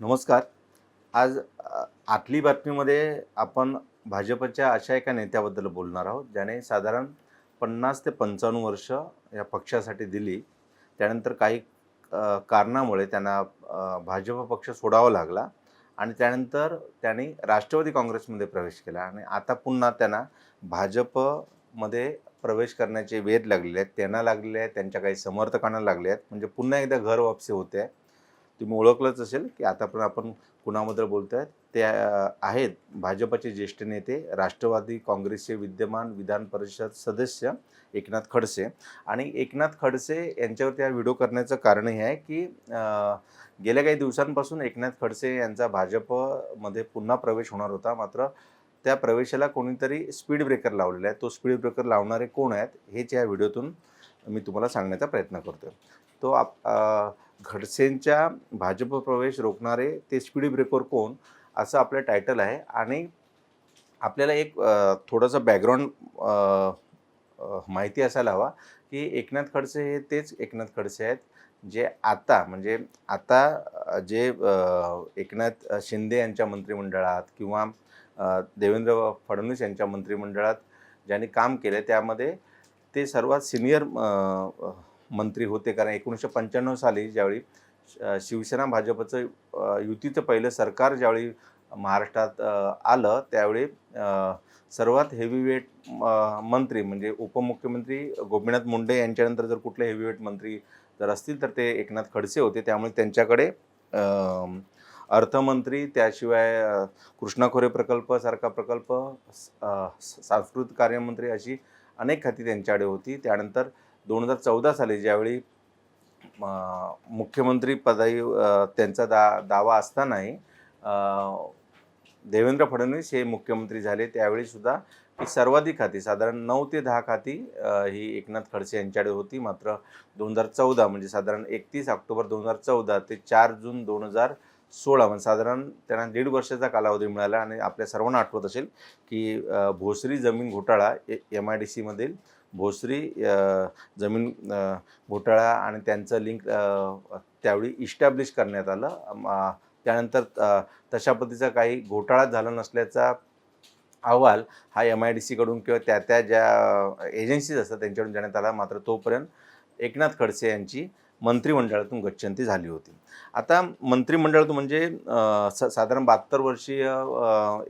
नमस्कार. आज आतली बातमीमध्ये आपण भाजपच्या अशा एका नेत्याबद्दल बोलणार आहोत ज्याने साधारण पन्नास ते पंचावन्न वर्ष या पक्षासाठी दिली. त्यानंतर काही कारणामुळे त्यांना भाजप पक्ष सोडावा लागला आणि त्यानंतर त्यांनी राष्ट्रवादी काँग्रेसमध्ये प्रवेश केला आणि आता पुन्हा त्यांना भाजपमध्ये प्रवेश करण्याचे वेध लागलेले आहेत त्यांना लागलेले आहेत त्यांच्या काही समर्थकांना लागले आहेत. म्हणजे पुन्हा एकदा घर वापसी होते. आहे तुम्ही ओळखलंच असेल की आता पण आपण कुणाबद्दल बोलतो आहे ते आहेत भाजपचे ज्येष्ठ नेते राष्ट्रवादी काँग्रेसचे विद्यमान विधान परिषद सदस्य एकनाथ खडसे. आणि एकनाथ खडसे यांच्यावरती हा व्हिडिओ करण्याचं कारण हे आहे की गेल्या काही दिवसांपासून एकनाथ खडसे यांचा भाजपमध्ये पुन्हा प्रवेश होणार होता. मात्र त्या प्रवेशाला कोणीतरी स्पीड ब्रेकर लावलेला आहे. तो स्पीड ब्रेकर लावणारे कोण आहेत हेच या व्हिडिओतून मी तुम्हाला सांगण्याचा प्रयत्न करतो तो आप खडसेंच्या भाजप प्रवेश रोखणारे ते स्पीड ब्रेकर कोण असं आपलं टायटल आहे. आणि आपल्याला एक थोडंसं बॅकग्राऊंड माहिती असायला हवा की एकनाथ खडसे हे तेच एकनाथ खडसे आहेत जे आता म्हणजे आता जे एकनाथ शिंदे यांच्या मंत्रिमंडळात किंवा देवेंद्र फडणवीस यांच्या मंत्रिमंडळात ज्यांनी काम केलं त्यामध्ये ते सर्वात सिनियर मंत्री होते कारण एकोणीसशे पंच्याण्णव साली ज्यावेळी श- शिवसेना भाजपचं युतीचं पहिलं सरकार ज्यावेळी महाराष्ट्रात आलं त्यावेळी सर्वात हेवीवेट मंत्री म्हणजे उपमुख्यमंत्री गोपीनाथ मुंडे यांच्यानंतर जर कुठले हेवीवेट मंत्री जर असतील तर ते एकनाथ खडसे होते. त्यामुळे त्यांच्याकडे अर्थमंत्री त्याशिवाय कृष्णा खोरे प्रकल्पसारखा प्रकल्प स- अ, सांस्कृतिक कार्यमंत्री अशी अनेक खाती त्यांच्याकडे होती. त्यानंतर दोन हजार चौदा साली ज्यावेळी मुख्यमंत्री पदाई त्यांचा दा दावा असतानाही देवेंद्र फडणवीस हे मुख्यमंत्री झाले. त्यावेळीसुद्धा ही सर्वाधिक खाती साधारण नऊ ते दहा खाती ही एकनाथ खडसे यांच्याकडे होती. मात्र दोन हजार चौदा म्हणजे साधारण एकतीस ऑक्टोबर दोन हजार चौदा ते चार जून दोन हजार सोळा म्हणजे साधारण त्यांना दीड वर्षाचा कालावधी मिळाला. आणि आपल्या सर्वांना आठवत असेल की भोसरी जमीन घोटाळा एम आय डी सीमधील भोसरी जमीन घोटाळा आणि त्यांचं लिंक त्यावेळी इस्टॅब्लिश करण्यात आलं. त्यानंतर तशा पद्धतीचा काही घोटाळा झाला नसल्याचा अहवाल हा एम आय डी सीकडून किंवा त्या त्या ज्या एजन्सीज असतात त्यांच्याकडून देण्यात आला. मात्र तोपर्यंत एकनाथ खडसे यांची मंत्रिमंडळातून गच्छंती झाली होती. आता मंत्रिमंडळातून म्हणजे स साधारण बहात्तर वर्षीय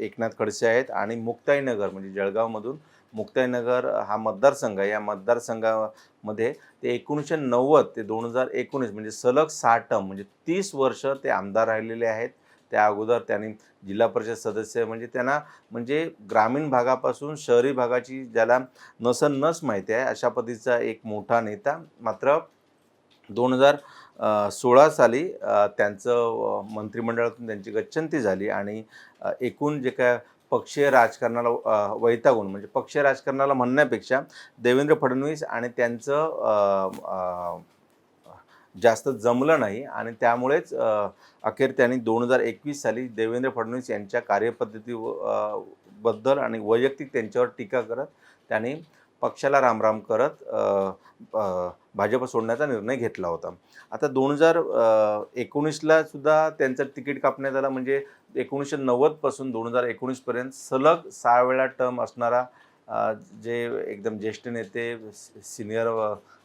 एकनाथ खडसे आहेत आणि मुक्ताईनगर म्हणजे जळगावमधून मुक्ताईनगर हा मतदारसंघ आहे. या मतदारसंघामध्ये ते एकोणीसशे नव्वद ते दोन हजार एकोणीस म्हणजे सलग सहा टर्म म्हणजे तीस वर्ष ते आमदार राहिलेले आहेत. त्या अगोदर त्यांनी जिल्हा परिषद सदस्य म्हणजे त्यांना म्हणजे ग्रामीण भागापासून शहरी भागाची ज्याला नसन नस माहिती आहे अशा पद्धतीचा एक मोठा नेता. मात्र दोन हजार सोळा साली त्यांचं मंत्रिमंडळातून त्यांची गच्छंती झाली आणि एकूण जे काय पक्षीय राजकारणाला वैतागून म्हणजे पक्षीय राजकारणाला म्हणण्यापेक्षा देवेंद्र फडणवीस आणि त्यांचं जास्त जमलं नाही आणि त्यामुळेच अखेर त्यांनी दोन हजार एकवीस साली देवेंद्र फडणवीस यांच्या कार्यपद्धती व- बद्दल आणि वैयक्तिक त्यांच्यावर टीका करत त्यांनी पक्षाला रामराम करत भाजप सोडण्याचा निर्णय घेतला होता. आता दोन हजार एकोणीसला सुद्धा त्यांचं तिकीट कापण्यात आलं. म्हणजे एकोणीसशे नव्वदपासून दोन हजार एकोणीसपर्यंत सलग सहा वेळा टर्म असणारा जे एकदम ज्येष्ठ नेते सिनियर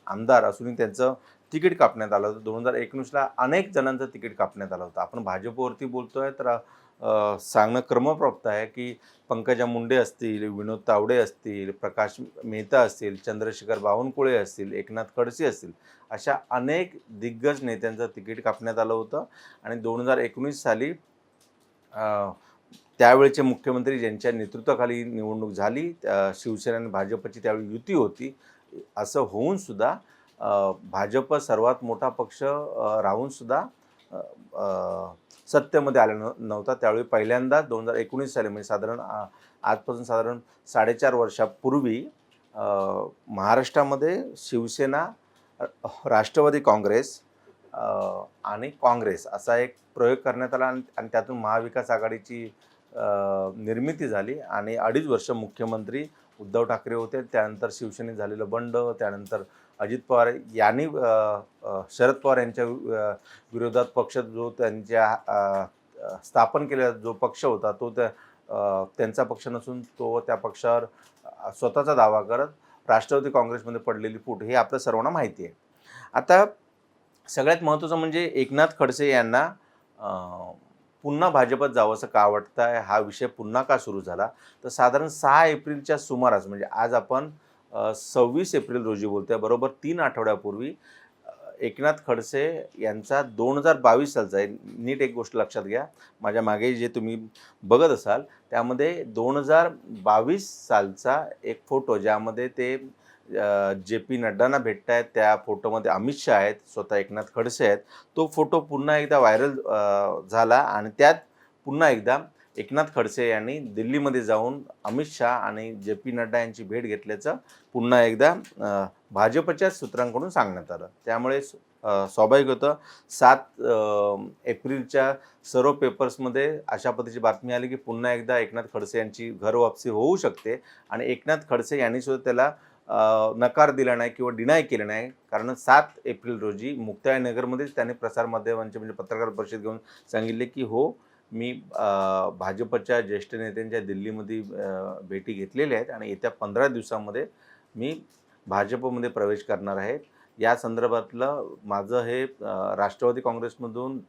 आमदार असूनही त्यांचं तिकीट कापण्यात आलं होतं. दोन हजार एकोणीसला अनेक जणांचं तिकीट कापण्यात आलं होतं. आपण भाजपवरती बोलतोय तर सांगणं क्रमप्राप्त आहे की पंकजा मुंडे असतील विनोद तावडे असतील प्रकाश मेहता असतील चंद्रशेखर बावनकुळे असतील एकनाथ खडसे असतील अशा अनेक दिग्गज नेत्यांचं तिकीट कापण्यात आलं होतं. आणि दोन हजार एकोणीस साली त्यावेळचे मुख्यमंत्री ज्यांच्या नेतृत्वाखाली निवडणूक झाली त्या शिवसेना आणि भाजपची त्यावेळी युती होती असं होऊन सुद्धा भाजप सर्वात मोठा पक्ष राहूनसुद्धा सत्तेमध्ये आला नव्हता. त्यावेळी पहिल्यांदा दोन हजार एकोणीस साली म्हणजे साधारण आजपासून साधारण साडेचार वर्षापूर्वी महाराष्ट्रामध्ये शिवसेना राष्ट्रवादी काँग्रेस आणि काँग्रेस असा एक प्रयोग करण्यात आला आणि आणि त्यातून महाविकास आघाडीची निर्मिती झाली आणि अडीच वर्ष मुख्यमंत्री उद्धव ठाकरे होते. त्यानंतर शिवसेनेत झालेलं बंड त्यानंतर अजित पवार यांनी शरद पवार यांच्या विरोधात पक्ष जो त्यांच्या स्थापन केलेला जो पक्ष होता तो त्या त्यांचा पक्ष नसून तो त्या पक्षावर स्वतःचा दावा करत राष्ट्रवादी काँग्रेसमध्ये पडलेली फूट हे आपल्या सर्वांना माहिती आहे. आता सगळ्यात महत्त्वाचं म्हणजे एकनाथ खडसे यांना पुन्हा भाजपात जावंसं का वाटतं आहे हा विषय पुन्हा का सुरू झाला? तर साधारण सहा एप्रिलच्या सुमारास म्हणजे आज आपण सव्वीस एप्रिल रोजी बोलतोय बरोबर तीन आठवड्यापूर्वी एकनाथ खडसे यांचा दोन हजार बावीस सालचा आहे. नीट एक गोष्ट लक्षात घ्या. माझ्या मागे जे तुम्ही बघत असाल त्यामध्ये दोन हजार बावीस सालचा एक फोटो ज्यामध्ये ते जे पी नड्डांना आहेत त्या फोटोमध्ये अमित शहा आहेत स्वतः एकनाथ खडसे आहेत. तो फोटो पुन्हा एकदा व्हायरल झाला आणि त्यात पुन्हा एकदा एकनाथ खडसे यांनी दिल्लीमध्ये जाऊन अमित शहा आणि जे पी नड्डा यांची भेट घेतल्याचं पुन्हा एकदा भाजपच्या सूत्रांकडून सांगण्यात आलं. त्यामुळे स्वाभाविक होतं सात एप्रिलच्या सर्व पेपर्समध्ये अशा पद्धतीची बातमी आली की पुन्हा एकदा एकनाथ खडसे यांची घरवापसी होऊ शकते आणि एकनाथ खडसे यांनी सुद्धा त्याला नकार दिला नाही किंवा डिनाय केलं नाही. कारण सात एप्रिल रोजी मुक्ताईनगरमध्येच त्यांनी प्रसारमाध्यमांचे म्हणजे पत्रकार परिषद घेऊन सांगितले की हो मी भाजपच्या ज्येष्ठ नेत्यांच्या दिल्लीमध्ये भेटी घेतलेल्या आहेत आणि येत्या पंधरा दिवसामध्ये मी भाजपमध्ये प्रवेश करणार आहे. या संदर्भातलं माझं हे राष्ट्रवादी काँग्रेसमधून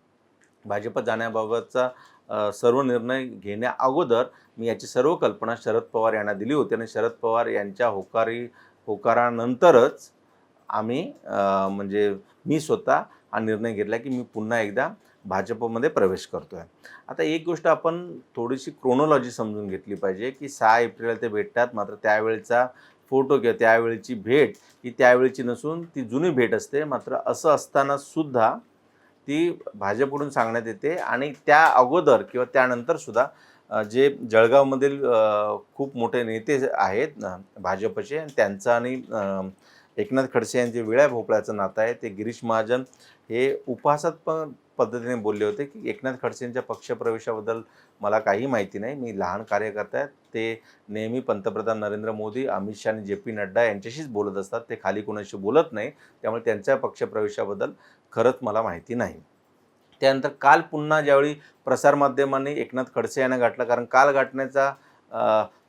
भाजपत जाण्याबाबतचा सर्व निर्णय घेण्या अगोदर मी याची सर्व कल्पना शरद पवार यांना दिली होती आणि शरद पवार यांच्या होकारी होकारानंतरच आम्ही म्हणजे मी स्वतः हा निर्णय घेतला की मी पुन्हा एकदा भाजपमध्ये प्रवेश करतो आहे आता एक गोष्ट आपण थोडीशी क्रोनॉलॉजी समजून घेतली पाहिजे की सहा एप्रिलला ते भेटतात मात्र त्यावेळचा फोटो किंवा त्यावेळेची भेट ही त्यावेळेची नसून ती जुनी भेट असते. मात्र असं असताना सुद्धा ती भाजपकडून सांगण्यात येते आणि त्या अगोदर किंवा त्यानंतर सुद्धा जे जळगावमधील खूप मोठे नेते आहेत भाजपचे त्यांचा आणि एकनाथ खडसे यांचे विळ्या भोपळ्याचं नातं आहे. ते गिरीश महाजन हे उपहासात पण पद्धतीने बोलले होते की एकनाथ खडसेंच्या पक्षप्रवेशाबद्दल मला काही माहिती नाही. मी लहान कार्यकर्ता आहे. ते नेहमी पंतप्रधान नरेंद्र मोदी अमित शहा आणि जे पी नड्डा यांच्याशीच बोलत असतात. ते खाली कोणाशी बोलत नाही. त्यामुळे त्यांच्या पक्षप्रवेशाबद्दल खरंच मला माहिती नाही. त्यानंतर काल पुन्हा ज्यावेळी प्रसारमाध्यमांनी एकनाथ खडसे यांना गाठलं कारण काल गाठण्याचा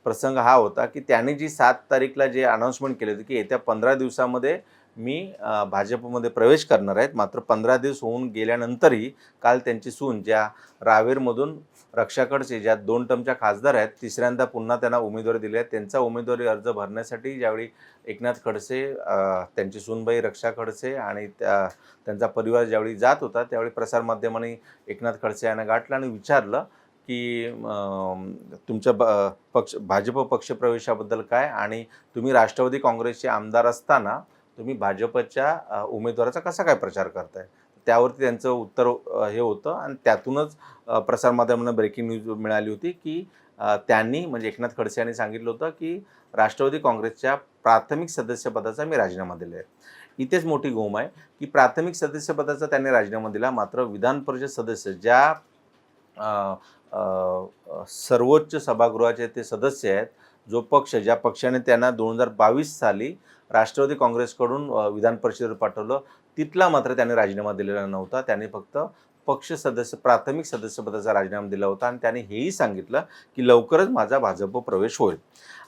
प्रसंग हा होता की त्याने जी सात तारीखला जे अनाऊन्समेंट केले होते की येत्या पंधरा दिवसामध्ये मी भाजपमध्ये प्रवेश करणार आहेत. मात्र पंधरा दिवस होऊन गेल्यानंतरही काल त्यांची सून ज्या रावेरमधून रक्षा खडसे ज्या दोन टर्मच्या खासदार आहेत तिसऱ्यांदा पुन्हा त्यांना उमेदवारी दिली आहे. त्यांचा उमेदवारी अर्ज भरण्यासाठी ज्यावेळी एकनाथ खडसे त्यांची सूनबाई रक्षा खडसे आणि त्या त्यांचा परिवार ज्यावेळी जात होता त्यावेळी प्रसारमाध्यमांनी एकनाथ खडसे यांना गाठलं आणि विचारलं की तुमच्या ब पक्ष भाजप पक्षप्रवेशाबद्दल काय? आणि तुम्ही राष्ट्रवादी काँग्रेसचे आमदार असताना तुम्ही भाजपच्या उमेदवाराचा कसा काय प्रचार करताय? त्यावरती त्यांचं उत्तर हे होतं. आणि त्यातूनच प्रसारमाध्यमांना ब्रेकिंग न्यूज मिळाली होती की त्यांनी म्हणजे एकनाथ खडसे यांनी सांगितलं होतं की राष्ट्रवादी काँग्रेसच्या प्राथमिक सदस्यपदाचा मी राजीनामा दिला आहे इथेच मोठी गोम आहे की प्राथमिक सदस्यपदाचा त्यांनी राजीनामा दिला. मात्र विधान परिषद सदस्य ज्या सर्वोच्च सभागृहाचे ते सदस्य आहेत. जो पक्ष ज्या पक्षाने त्यांना दोन हजार बावीस साली राष्ट्रवादी काँग्रेसकडून विधान परिषदेवर पाठवलं तिथला मात्र त्याने राजीनामा दिलेला नव्हता. त्याने फक्त पक्ष सदस्य प्राथमिक सदस्यपदाचा राजीनामा दिला होता आणि त्याने हेही सांगितलं की लवकरच माझा भाजप प्रवेश होईल.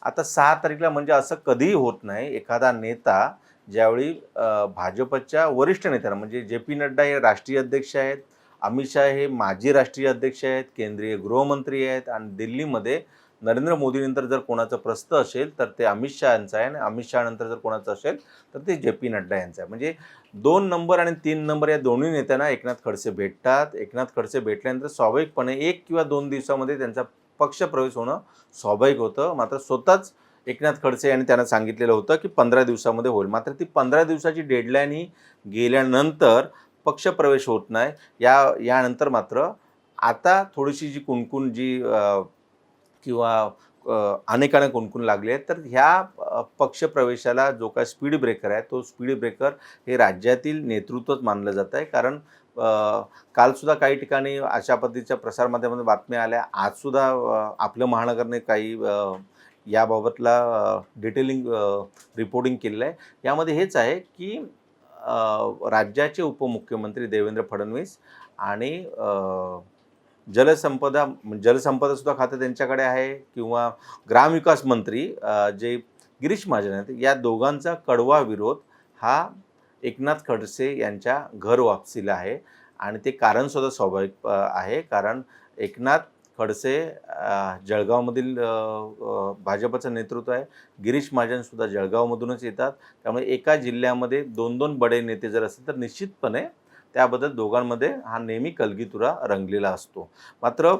आता सहा तारीखला म्हणजे असं कधीही होत नाही. एखादा नेता ज्यावेळी भाजपच्या वरिष्ठ नेत्यांना म्हणजे जे पी नड्डा हे राष्ट्रीय अध्यक्ष आहेत अमित शहा हे माजी राष्ट्रीय अध्यक्ष आहेत केंद्रीय गृहमंत्री आहेत आणि दिल्लीमध्ये नरेंद्र मोदीनंतर जर कोणाचं प्रस्त असेल तर ते अमित शहा यांचं आहे आणि अमित शहानंतर जर कोणाचं असेल तर ते जे पी नड्डा यांचं आहे. म्हणजे दोन नंबर आणि तीन नंबर या दोन्ही नेत्यांना एकनाथ खडसे भेटतात. एकनाथ खडसे भेटल्यानंतर स्वाभाविकपणे एक किंवा दोन दिवसामध्ये त्यांचा पक्षप्रवेश होणं स्वाभाविक होतं. मात्र स्वतःच एकनाथ खडसे यांनी त्यांना सांगितलेलं होतं की पंधरा दिवसामध्ये होईल. मात्र ती पंधरा दिवसाची डेडलाईन ही गेल्यानंतर पक्षप्रवेश होत नाही. या यानंतर मात्र आता थोडीशी जी कुणकुण जी किंवा अ, अनेकांना कुणकुण लागली आहे तर ह्या पक्षप्रवेशाला जो काय स्पीड ब्रेकर आहे तो स्पीड ब्रेकर हे राज्यातील नेतृत्वच मानलं जात आहे. कारण कालसुद्धा काही ठिकाणी अशा पद्धतीच्या प्रसारमाध्यमामध्ये बातम्या आल्या. आजसुद्धा आपलं महानगरने काही याबाबतला डिटेलिंग रिपोर्टिंग केलेलं आहे. यामध्ये हेच आहे की राज्याचे उपमुख्यमंत्री देवेंद्र फडणवीस आणि जलसंपदा म्हणजे जलसंपदा सुद्धा खातं त्यांच्याकडे आहे किंवा ग्रामविकास मंत्री जे गिरीश महाजन आहेत या दोघांचा कडवा विरोध हा एकनाथ खडसे यांच्या घर वापसीला आहे. आणि ते कारण सुद्धा स्वाभाविक आहे. कारण एकनाथ खडसे जळगावमधील भाजपचं नेतृत्व आहे. गिरीश महाजनसुद्धा जळगावमधूनच येतात. त्यामुळे एका जिल्ह्यामध्ये दोन दोन बडे नेते जर असतील तर निश्चितपणे त्याबद्दल दोघांमध्ये हा नेहमी कलगीतुरा रंगलेला असतो. मात्र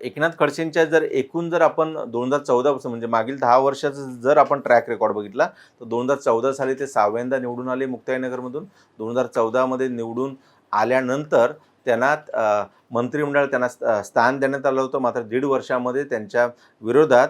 एकनाथ खडसेंच्या जर एकूण जर आपण दोन हजार चौदापासून म्हणजे मागील दहा वर्षाचं जर आपण ट्रॅक रेकॉर्ड बघितला तर दोन हजार चौदा साली ते सहाव्यांदा निवडून आले मुक्ताईनगरमधून. दोन हजार चौदामध्ये निवडून आल्यानंतर त्यांना मंत्रिमंडळ त्यांना स्थान देण्यात आलं होतं. मात्र दीड वर्षामध्ये त्यांच्या विरोधात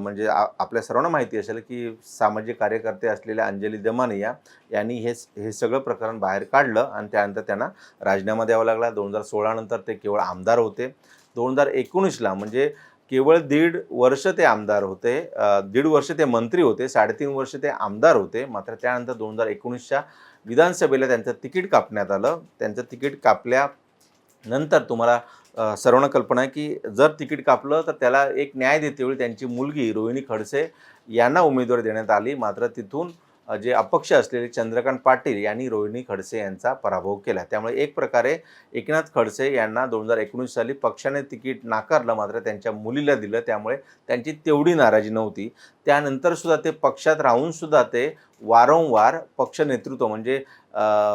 म्हणजे आपल्या सर्वांना माहिती असेल की सामाजिक कार्यकर्ते असलेल्या अंजली दमानिया यांनी हे हे सगळं प्रकरण बाहेर काढलं आणि त्यानंतर त्यांना राजीनामा द्यावा लागला. दोन हजार सोळानंतर ते केवळ आमदार होते. दोन हजार एकोणीसला म्हणजे केवळ दीड वर्ष ते आमदार होते. दीड वर्ष ते मंत्री होते. साडेतीन वर्ष ते आमदार होते. मात्र त्यानंतर दोन हजार एकोणीसच्या विधानसभेला त्यांचं तिकीट कापण्यात आलं. त्यांचं तिकीट कापल्या नंतर तुम्हाला सर्वांना कल्पना आहे की जर तिकीट कापलं तर त्याला एक न्याय देतेवेळी त्यांची मुलगी रोहिणी खडसे यांना उमेदवारी देण्यात आली. मात्र तिथून जे अपक्ष असलेले चंद्रकांत पाटील यांनी रोहिणी खडसे यांचा पराभव केला. त्यामुळे एक प्रकारे एकनाथ खडसे यांना दोन हजार एकोणीस साली पक्षाने तिकीट नाकारलं मात्र त्यांच्या मुलीला दिलं. त्यामुळे त्यांची तेवढी नाराजी नव्हती. त्यानंतर सुद्धा ते पक्षात राहून सुद्धा ते वारंवार पक्ष नेतृत्व म्हणजे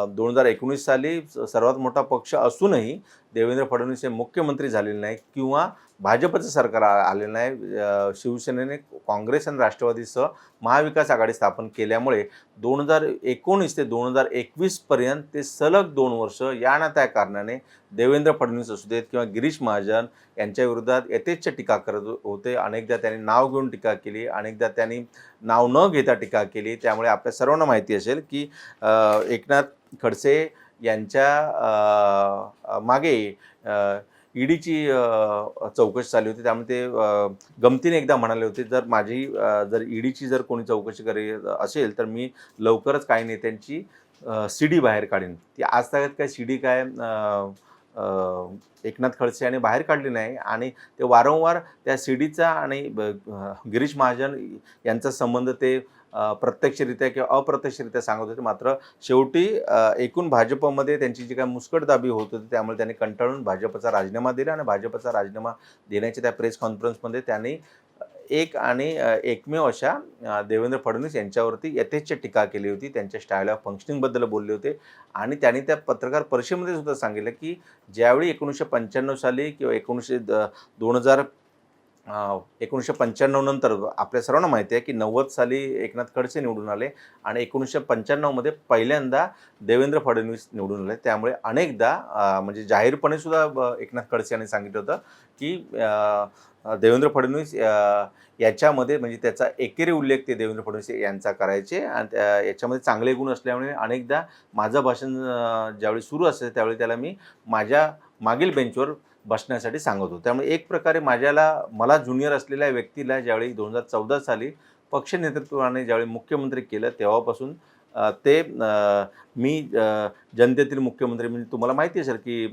दोन हजार एकोणीस साली सर्वात मोठा पक्ष असूनही देवेंद्र फडणवीस हे मुख्यमंत्री झालेले नाही किंवा भाजपचं सरकार आ- आलेलं नाही. शिवसेनेने काँग्रेस आणि राष्ट्रवादीसह महाविकास आघाडी स्थापन केल्यामुळे दोन हजार एकोणीस ते दोन हजार एकवीसपर्यंत ते सलग दोन वर्ष या ना त्या कारणाने देवेंद्र फडणवीस असू देत किंवा गिरीश महाजन यांच्या विरोधात यथेच्छ टीका करत होते. अनेकदा त्यांनी नाव घेऊन टीका केली. अनेकदा त्यांनी नाव न घेता टीका केली. त्यामुळे आपल्या सर्वांना माहिती असेल की एकनाथ खडसे यांच्या मागे ईडीची चौकशी चालली होती. त्यामुळे ते गमतीने एकदा म्हणाले होते जर माझी जर ईडीची जर कोणी चौकशी करी असेल तर मी लवकरच काही नेत्यांची सी डी बाहेर काढीन. ती आज तागत काय सी डी काय एकनाथ खडसे यांनी बाहेर काढली नाही. आणि ते वारंवार त्या सी डीचा आणि गिरीश महाजन यांचा संबंध ते प्रत्यक्षरित्या किंवा अप्रत्यक्षरित्या सांगत होते. मात्र शेवटी एकूण भाजपमध्ये त्यांची जी काय मुस्कटदाबी होत होती त्यामुळे त्यांनी कंटाळून भाजपचा राजीनामा दिला आणि भाजपचा राजीनामा देण्याच्या त्या प्रेस कॉन्फरन्समध्ये त्यांनी एक आणि एकमेव अशा देवेंद्र फडणवीस यांच्यावरती यथेच्छ टीका केली होती. त्यांच्या स्टाईल ऑफ फंक्शनिंगबद्दल बोलले होते. आणि त्यांनी त्या पत्रकार परिषदेमध्ये सुद्धा सांगितलं की ज्यावेळी एकोणीसशे पंच्याण्णव साली किंवा एकोणीसशे द दोन हजार एकोणीसशे पंच्याण्णव नंतर आपल्या सर्वांना माहिती आहे की नव्वद साली एकनाथ खडसे निवडून आले आणि एकोणीसशे पंच्याण्णवमध्ये पहिल्यांदा देवेंद्र फडणवीस निवडून आले. त्यामुळे अनेकदा म्हणजे जाहीरपणे सुद्धा ब- एकनाथ खडसे यांनी सांगितलं होतं की देवेंद्र फडणवीस याच्यामध्ये म्हणजे त्याचा एकेरी उल्लेख ते देवेंद्र फडणवीस यांचा करायचे आणि त्या- याच्यामध्ये चांगले गुण असल्यामुळे अनेकदा माझं भाषण ज्यावेळी सुरू असेल त्यावेळी त्याला मी माझ्या मागील बेंचवर बसण्यासाठी सांगत होतो. त्यामुळे एक प्रकारे माझ्याला मला ज्युनियर असलेल्या व्यक्तीला ज्यावेळी दोन हजार चौदा साली पक्ष नेतृत्वाने ज्यावेळी मुख्यमंत्री केलं तेव्हापासून ते मी जनतेतील मुख्यमंत्री म्हणजे तुम्हाला माहिती असेल की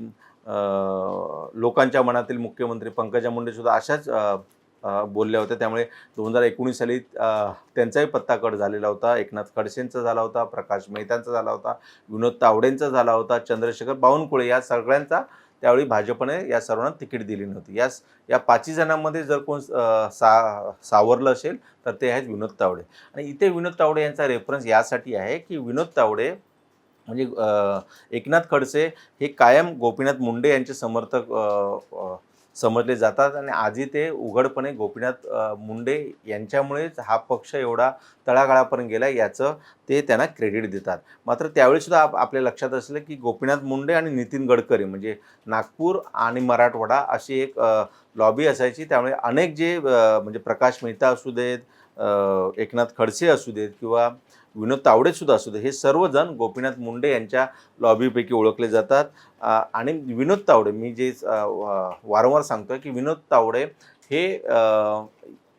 लोकांच्या मनातील मुख्यमंत्री पंकजा मुंडेसुद्धा अशाच बोलल्या होत्या. त्यामुळे दोन हजार एकोणीस साली त्यांचाही पत्ता कट झालेला होता. एकनाथ खडसेंचा झाला होता प्रकाश मेहतांचा झाला होता विनोद तावडेंचा झाला होता चंद्रशेखर बावनकुळे या सगळ्यांचा त्यावेळी भाजपने या सर्वांना तिकीट दिली नव्हती. या या पाचही जणांमध्ये जर कोण सा सावरलं असेल तर ते आहेत विनोद तावडे. आणि इथे विनोद तावडे यांचा रेफरन्स यासाठी आहे की विनोद तावडे म्हणजे एकनाथ खडसे हे कायम गोपीनाथ मुंडे यांचे समर्थक समजले जातात आणि आजही ते उघडपणे गोपीनाथ मुंडे यांच्यामुळेच हा पक्ष एवढा तळागाळापर्यंत गेला याचं ते त्यांना क्रेडिट देतात. मात्र त्यावेळीसुद्धा आप आपल्या लक्षात असलं की गोपीनाथ मुंडे आणि नितीन गडकरी म्हणजे नागपूर आणि मराठवाडा अशी एक लॉबी असायची. त्यामुळे अनेक जे म्हणजे प्रकाश मेहता असू देत एकनाथ खडसे असू देत किंवा विनोद तावडे सुद्धा असू दे हे सर्वजण गोपीनाथ मुंडे यांच्या लॉबीपैकी ओळखले जातात. आणि विनोद तावडे मी जे वारंवार सांगतोय की विनोद तावडे हे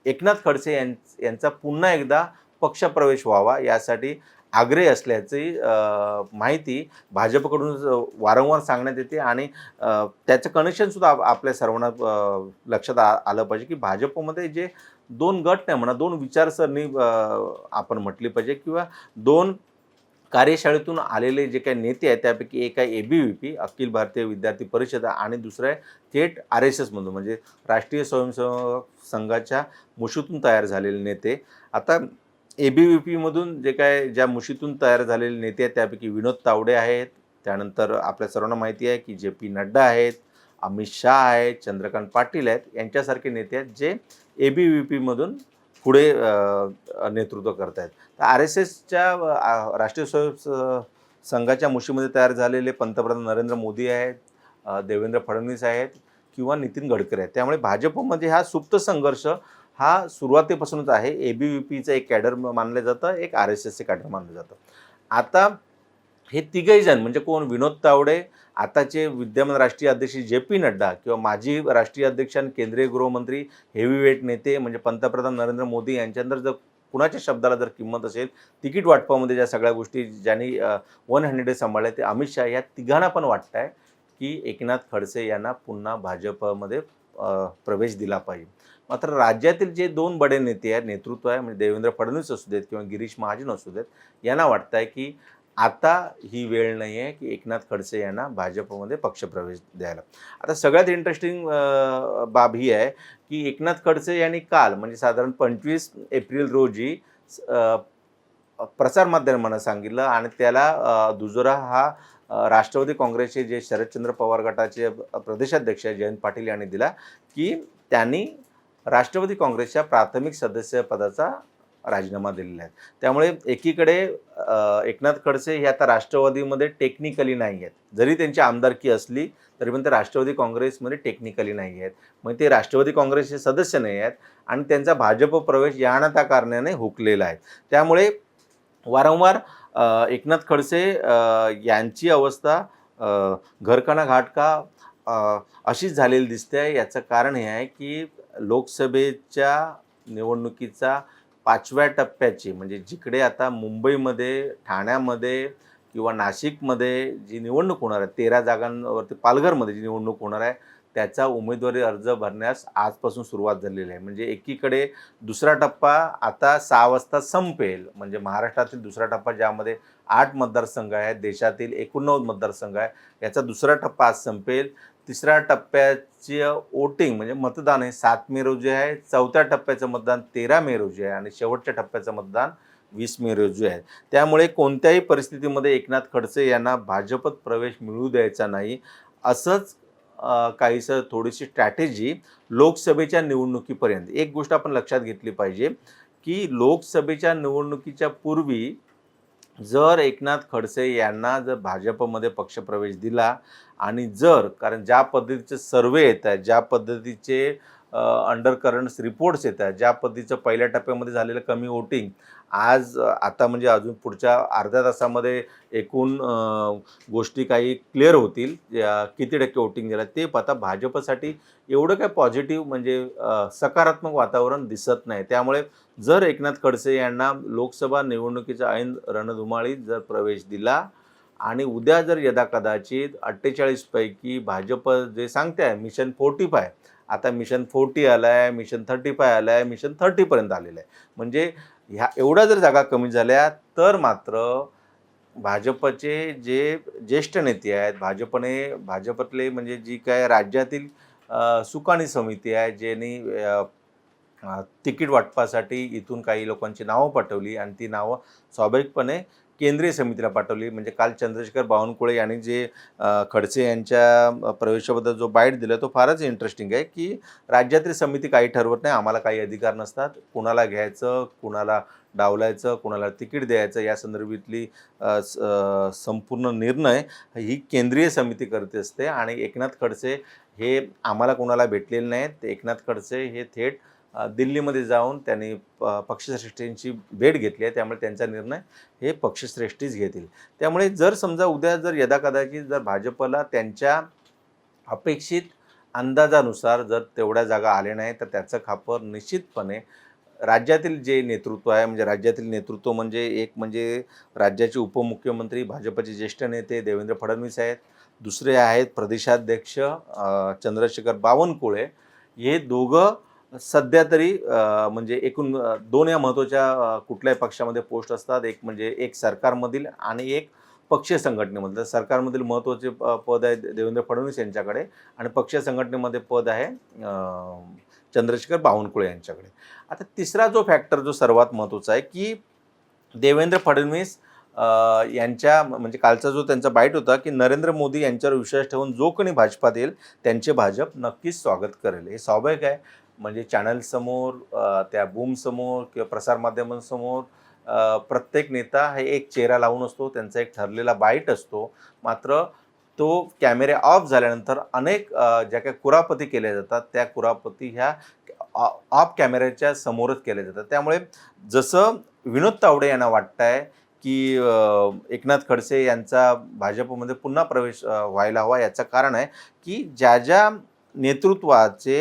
एकनाथ खडसे यां यांचा पुन्हा एकदा पक्षप्रवेश व्हावा यासाठी आग्रही असल्याची माहिती भाजपकडून वारंवार सांगण्यात येते. आणि त्याचं कनेक्शनसुद्धा आप आपल्या सर्वांना लक्षात आ आलं पाहिजे की भाजपमध्ये जे दोन गट नाही म्हणा दोन विचारसरणी आपण म्हटली पाहिजे किंवा दोन कार्यशाळेतून आलेले जे काही नेते आहेत त्यापैकी एक आहे A B V P Akhil Bharatiya विद्यार्थी परिषद आणि दुसरं आहे थेट आर एस एसमधून म्हणजे राष्ट्रीय स्वयंसेवक संघाच्या मुशीतून तयार झालेले नेते. आता ए बी व्ही पीमधून जे काय ज्या मुशीतून तयार झालेले नेते आहेत त्यापैकी विनोद तावडे आहेत. त्यानंतर आपल्या सर्वांना माहिती आहे की जे पी नड्डा आहेत अमित शाह आहेत चंद्रकांत पाटील आहेत यांच्यासारखे नेते आहेत जे ए बी व्ही पीमधून पुढे नेतृत्व करत आहेत तर आर एस एसच्या राष्ट्रीय स्वयं संघाच्या मुशीमध्ये तयार झालेले पंतप्रधान नरेंद्र मोदी आहेत देवेंद्र फडणवीस आहेत किंवा नितीन गडकरी आहेत. त्यामुळे भाजपमध्ये हा सुप्त संघर्ष हा सुरुवातीपासूनच आहे. ए बी व्ही पीचं एक कॅडर मानलं जातं एक आर एस एसचे कॅडर मानलं जातं. आता हे तिघही जण म्हणजे कोण? विनोद तावडे आताचे विद्यमान राष्ट्रीय अध्यक्ष जे पी नड्डा किंवा माजी राष्ट्रीय अध्यक्ष आणि केंद्रीय गृहमंत्री हेवीवेट नेते म्हणजे पंतप्रधान नरेंद्र मोदी यांच्यानंतर जर कुणाच्या शब्दाला जर किंमत असेल तिकीट वाटपामध्ये ज्या सगळ्या गोष्टी ज्यांनी वन हंड्रेड सांभाळल्या ते अमित शहा या तिघांना पण वाटत आहे की एकनाथ खडसे यांना पुन्हा भाजपमध्ये प्रवेश दिला पाहिजे. मात्र राज्यातील जे दोन बडे नेते आहेत नेतृत्व आहे म्हणजे देवेंद्र फडणवीस असू देत किंवा गिरीश महाजन असू देत यांना वाटतं आहे की आता ही वेळ नाही आहे की एकनाथ खडसे यांना भाजपमध्ये पक्षप्रवेश द्यायला. आता सगळ्यात इंटरेस्टिंग बाब ही आहे की एकनाथ खडसे यांनी काल म्हणजे साधारण पंचवीस एप्रिल रोजी प्रसारमाध्यमांना सांगितलं आणि त्याला दुजोरा हा राष्ट्रवादी काँग्रेसचे जे शरदचंद्र पवार गटाचे प्रदेशाध्यक्ष जयंत पाटील यांनी दिला की त्यांनी राष्ट्रवादी काँग्रेसच्या प्राथमिक सदस्य पदाचा राजीनामा दिलेला आहे. त्यामुळे एकीकडे एकनाथ खडसे हे आता राष्ट्रवादीमध्ये टेक्निकली नाही आहेत. जरी त्यांची आमदारकी असली तरी पण ते राष्ट्रवादी काँग्रेसमध्ये टेक्निकली नाही आहेत. मग ते राष्ट्रवादी काँग्रेसचे सदस्य नाही आहेत आणि त्यांचा भाजप प्रवेश या त्या कारणाने हुकलेला आहे. त्यामुळे वारंवार एकनाथ खडसे यांची अवस्था घरकणा घरकाना घाटका अशीच झालेली दिसते आहे. याचं कारण हे आहे की लोकसभेच्या निवडणुकीचा पाचव्या टप्प्याची म्हणजे जिकडे आता मुंबईमध्ये ठाण्यामध्ये किंवा नाशिकमध्ये जी निवडणूक होणार आहे तेरा जागांवरती पालघरमध्ये जी निवडणूक होणार आहे त्याचा उमेदवारी अर्ज भरण्यास आजपासून सुरुवात झालेली आहे. म्हणजे एकीकडे दुसरा टप्पा आता सहा वाजता संपेल म्हणजे महाराष्ट्रातील दुसरा टप्पा ज्यामध्ये आठ मतदारसंघ आहेत देशातील एकोणनव्वद मतदारसंघ आहे याचा दुसरा टप्पा आज संपेल. तिसऱ्या टप्प्याची वोटिंग म्हणजे मतदान हे सात मे रोजी आहे चौथ्या टप्प्याचं मतदान तेरा मे रोजी आहे आणि शेवटच्या टप्प्याचं मतदान वीस मे रोजी आहे. त्यामुळे कोणत्याही परिस्थितीमध्ये एकनाथ खडसे यांना भाजपत प्रवेश मिळू द्यायचा नाही असंच काहीसं थोडीशी स्ट्रॅटेजी लोकसभेच्या निवडणुकीपर्यंत. एक गोष्ट आपण लक्षात घेतली पाहिजे की लोकसभेच्या निवडणुकीच्या पूर्वी जर एकनाथ खडसे यांना जर भाजपमध्ये पक्षप्रवेश दिला आणि जर कारण ज्या पद्धतीचे सर्वे येत आहेत ज्या पद्धतीचे अंडर करंट्स रिपोर्ट्स येत आहेत ज्या पद्धतीचं पहिल्या टप्प्यामध्ये झालेलं कमी वोटिंग आज आता म्हणजे अजून पुढच्या अर्ध्या तासामध्ये एकूण गोष्टी काही क्लिअर होतील. किती टक्के वोटिंग दिलं ते आता भाजपसाठी एवढं काय पॉझिटिव्ह म्हणजे सकारात्मक वातावरण दिसत नाही. त्यामुळे जर एकनाथ खडसे यांना लोकसभा निवडणुकीचा ऐन रणधुमाळीत जर प्रवेश दिला आणि उद्या जर यदा कदाचित अठ्ठेचाळीसपैकी भाजप जे सांगते आहे मिशन फोर्टी फाय. आता मिशन फोर्टी आलं आहे मिशन थर्टी फाय आलं आहे मिशन थर्टीपर्यंत आलेलं आहे. म्हणजे ह्या एवढ्या जर जागा कमी झाल्या तर मात्र भाजपचे जे ज्येष्ठ नेते आहेत भाजपने भाजपतले म्हणजे जी काय राज्यातील सुकाणी समिती आहे ज्यांनी तिकीट वाटपासाठी इथून काही लोकांची नावं पाठवली आणि ती नावं स्वाभाविकपणे केंद्रीय समितीला पाठवली. म्हणजे काल चंद्रशेखर बावनकुळे यांनी जे खडसे यांच्या प्रवेशाबद्दल जो बाईट दिला तो फारच इंटरेस्टिंग आहे की राज्यातील समिती काही ठरवत नाही. आम्हाला काही अधिकार नसतात. कुणाला घ्यायचं कुणाला डावलायचं कुणाला तिकीट द्यायचं या संदर्भातली स- संपूर्ण निर्णय ही केंद्रीय समिती करते असते. आणि एकनाथ खडसे हे आम्हाला कोणाला भेटलेले नाहीत. एकनाथ खडसे हे थेट दिल्लीमध्ये जाऊन त्यांनी प- पक्षश्रेष्ठींची भेट घेतली आहे. त्यामुळे त्यांचा निर्णय हे पक्षश्रेष्ठीच घेतील. त्यामुळे जर समजा उद्या जर यदाकदाचित जर भाजपला त्यांच्या अपेक्षित अंदाजानुसार जर तेवढ्या जागा आल्या नाही तर त्याचं खापर निश्चितपणे राज्यातील जे नेतृत्व आहे म्हणजे राज्यातील नेतृत्व म्हणजे एक म्हणजे राज्याचे उपमुख्यमंत्री भाजपचे ज्येष्ठ नेते देवेंद्र फडणवीस आहेत. दुसरे आहेत प्रदेशाध्यक्ष चंद्रशेखर बावनकुळे. हे दोघं सध्या तरी म्हणजे एकूण दोन या महत्त्वाच्या कुठल्याही पक्षामध्ये पोस्ट असतात. एक म्हणजे एक सरकारमधील आणि एक पक्षीय संघटनेमधलं. सरकारमधील महत्त्वाचे प- पद आहे देवेंद्र फडणवीस यांच्याकडे आणि पक्षीय संघटनेमध्ये पद आहे चंद्रशेखर बावनकुळे यांच्याकडे. आता तिसरा जो फॅक्टर जो सर्वात महत्त्वाचा आहे की देवेंद्र फडणवीस यांच्या म्हणजे कालचा जो त्यांचा बाईट होता की नरेंद्र मोदी यांच्यावर विश्वास ठेवून जो कोणी भाजपात येईल त्यांचे भाजप नक्कीच स्वागत करेल. हे स्वाभाविक आहे. म्हणजे चॅनलसमोर त्या बूमसमोर किंवा प्रसारमाध्यमांसमोर प्रत्येक नेता हे एक चेहरा लावून असतो त्यांचा एक ठरलेला बाईट असतो. मात्र तो कॅमेरे ऑफ झाल्यानंतर अनेक ज्या काही कुरापती केल्या जातात त्या कुरापती ह्या ऑ- ऑफ कॅमेऱ्याच्या समोरच केल्या जातात. त्यामुळे जसं विनोद तावडे यांना वाटतं आहे की एकनाथ खडसे यांचा भाजपमध्ये पुन्हा प्रवेश व्हायला हवा याचं कारण आहे की ज्या ज्या नेतृत्वाचे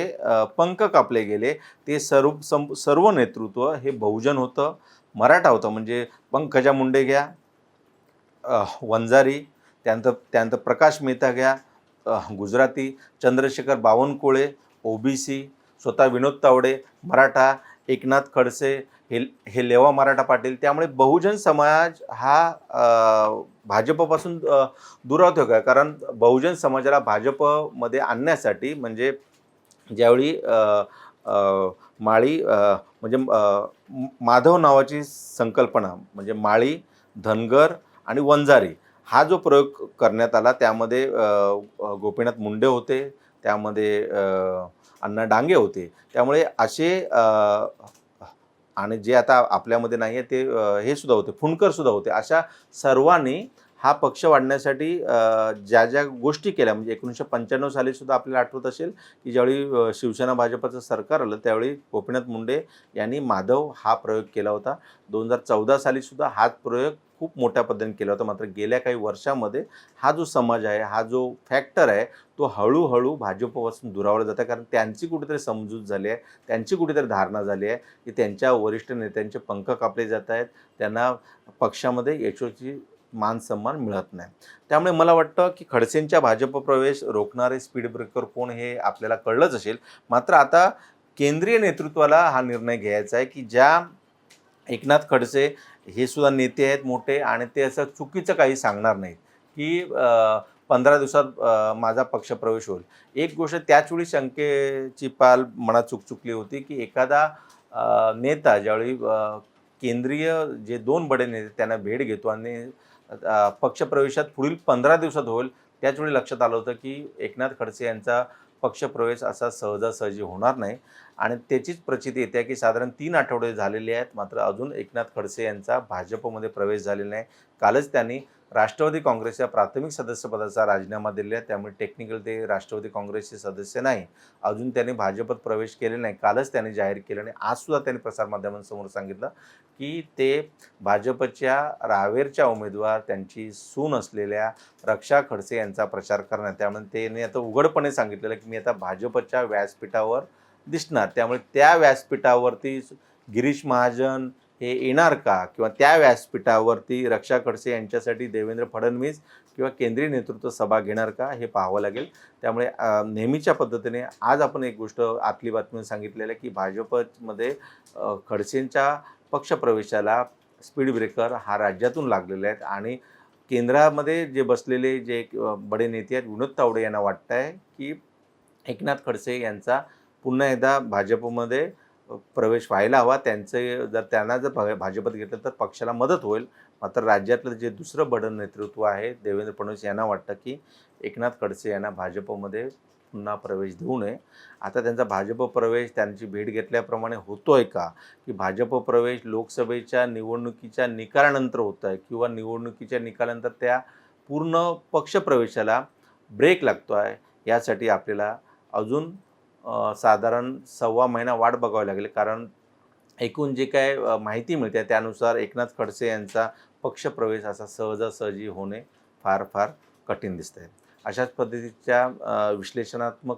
पंख कापले गेले. ते सर्व सं सर्व नेतृत्व हे बहुजन होतं मराठा होतं. म्हणजे पंकजा मुंडे घ्या वंजारी त्यानंतर त्यानंतर प्रकाश मेहता घ्या गुजराती चंद्रशेखर बावनकुळे ओबीसी स्वतः विनोद तावडे मराठा एकनाथ खडसे हे हे लेवा मराठा पाटील त्यामुळे बहुजन समाज हा भाजपपासून अ, दुरावतो का? कारण बहुजन समाजाला भाजपमध्ये आणण्यासाठी म्हणजे ज्यावेळी माळी म्हणजे माधव नावाची संकल्पना म्हणजे माळी धनगर आणि वंजारी हा जो प्रयोग करण्यात आला त्यामध्ये गोपीनाथ मुंडे होते त्यामध्ये अण्णा डांगे होते. त्यामुळे असे आणि जे आता आपल्यामध्ये नाही आहे ते हे सुद्धा होते फुंडकर सुद्धा होते. अशा सर्वांनी हा पक्ष वाढण्यासाठी ज्या ज्या गोष्टी केल्या म्हणजे एकोणीसशे पंच्याण्णव साली सुद्धा आपल्याला आठवत असेल की ज्यावेळी शिवसेना भाजपचं सरकार आलं त्यावेळी गोपीनाथ मुंडे यांनी माधव हा प्रयोग केला होता. दोन हजार चौदा साली सुद्धा हाच प्रयोग खूप मोठ्या पद्धतीने केला होता. मात्र गेल्या काही वर्षामध्ये हा जो समाज आहे हा जो फॅक्टर आहे तो हळूहळू भाजपपासून दुरावला जातो कारण त्यांची कुठेतरी समजूत झाली आहे त्यांची कुठेतरी धारणा झाली आहे की त्यांच्या वरिष्ठ नेत्यांचे पंख कापले जात आहेत. त्यांना पक्षामध्ये यशोची मान सन्मान मिळत नाही. त्यामुळे मला वाटतं की खडसेंच्या भाजप प्रवेश रोखणारे स्पीड ब्रेकर कोण हे आपल्याला कळलंच असेल. मात्र आता केंद्रीय नेतृत्वाला हा निर्णय घ्यायचा आहे की ज्या एकनाथ खडसे हे सुद्धा नेते आहेत मोठे आणि ते असं चुकीचं काही सांगणार नाहीत की पंधरा दिवसात माझा पक्षप्रवेश होईल. एक गोष्ट त्याच वेळी शंकेची पाल मनात चुकचुकली होती की एखादा नेता ज्यावेळी केंद्रीय जे दोन बडे नेते त्यांना भेट घेतो आणि पक्षप्रवेशात पुढील पंधरा दिवसात होईल त्याचवेळी लक्षात आलं होतं की एकनाथ खडसे यांचा पक्षप्रवेश असा सहजासहजी होणार नाही. आणि त्याचीच प्रचिती येते की साधारण तीन आठवडे झालेले आहेत. मात्र अजून एकनाथ खडसे यांचा भाजपमध्ये प्रवेश झालेला नाही. कालच त्यांनी राष्ट्रवादी काँग्रेसच्या प्राथमिक सदस्यपदाचा राजीनामा दिलेला आहे. त्यामुळे टेक्निकल ते राष्ट्रवादी काँग्रेसचे सदस्य नाही. अजून त्यांनी भाजपत प्रवेश केलेला नाही. कालच त्यांनी जाहीर केलं आणि आजसुद्धा त्यांनी प्रसारमाध्यमांसमोर सांगितलं की ते भाजपच्या रावेरच्या उमेदवार त्यांची सून असलेल्या रक्षा खडसे यांचा प्रचार करणार त्यामुळे त्यांनी आता उघडपणे सांगितलेलं की मी आता भाजपच्या व्यासपीठावर दिसणार. त्यामुळे त्या व्यासपीठावरती गिरीश महाजन हे येणार का? किंवा त्या व्यासपीठावरती रक्षा खडसे यांच्यासाठी देवेंद्र फडणवीस किंवा केंद्रीय नेतृत्व सभा घेणार का हे पाहावं लागेल. त्यामुळे नेहमीच्या पद्धतीने आज आपण एक गोष्ट आतली बातमी सांगितलेलं आहे की भाजपमध्ये खडसेंच्या पक्षप्रवेशाला स्पीड ब्रेकर हा राज्यातून लागलेला आहेत आणि केंद्रामध्ये जे बसलेले जे बडे नेते आहेत विनोद तावडे यांना वाटतं आहे की एकनाथ खडसे यांचा पुन्हा एकदा भाजपमध्ये प्रवेश व्हायला हवा. त्यांचे जर त्यांना जर भा- भाजपत घेतलं तर पक्षाला मदत होईल. मात्र राज्यातलं जे दुसरं बडन नेतृत्व आहे देवेंद्र फडणवीस यांना वाटतं की एकनाथ खडसे यांना भाजपमध्ये पुन्हा प्रवेश देऊ नये. आता त्यांचा भाजप प्रवेश त्यांची भेट घेतल्याप्रमाणे होतो आहे का? की भाजप प्रवेश लोकसभेच्या निवडणुकीच्या निकालानंतर होत आहे किंवा निवडणुकीच्या निकालानंतर त्या पूर्ण पक्षप्रवेशाला ब्रेक लागतो आहे यासाठी आपल्याला अजून साधारण सव्वा महिना वाट बघावी लागेल. कारण एकूण जे काय माहिती मिळते त्यानुसार एकनाथ खडसे यांचा पक्षप्रवेश असा सहजासहजी होणे फार फार कठीण दिसत आहे अशाच पद्धतीच्या विश्लेषणात्मक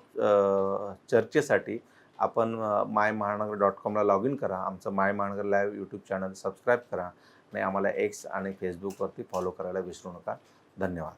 चर्चेसाठी आपण माय महानगर डॉट कॉमला लॉग इन करा. आमचं माय महानगर लाईव्ह यूट्यूब चॅनल सबस्क्राईब करा. आणि आम्हाला एक्स आणि फेसबुकवरती फॉलो करायला विसरू नका. धन्यवाद.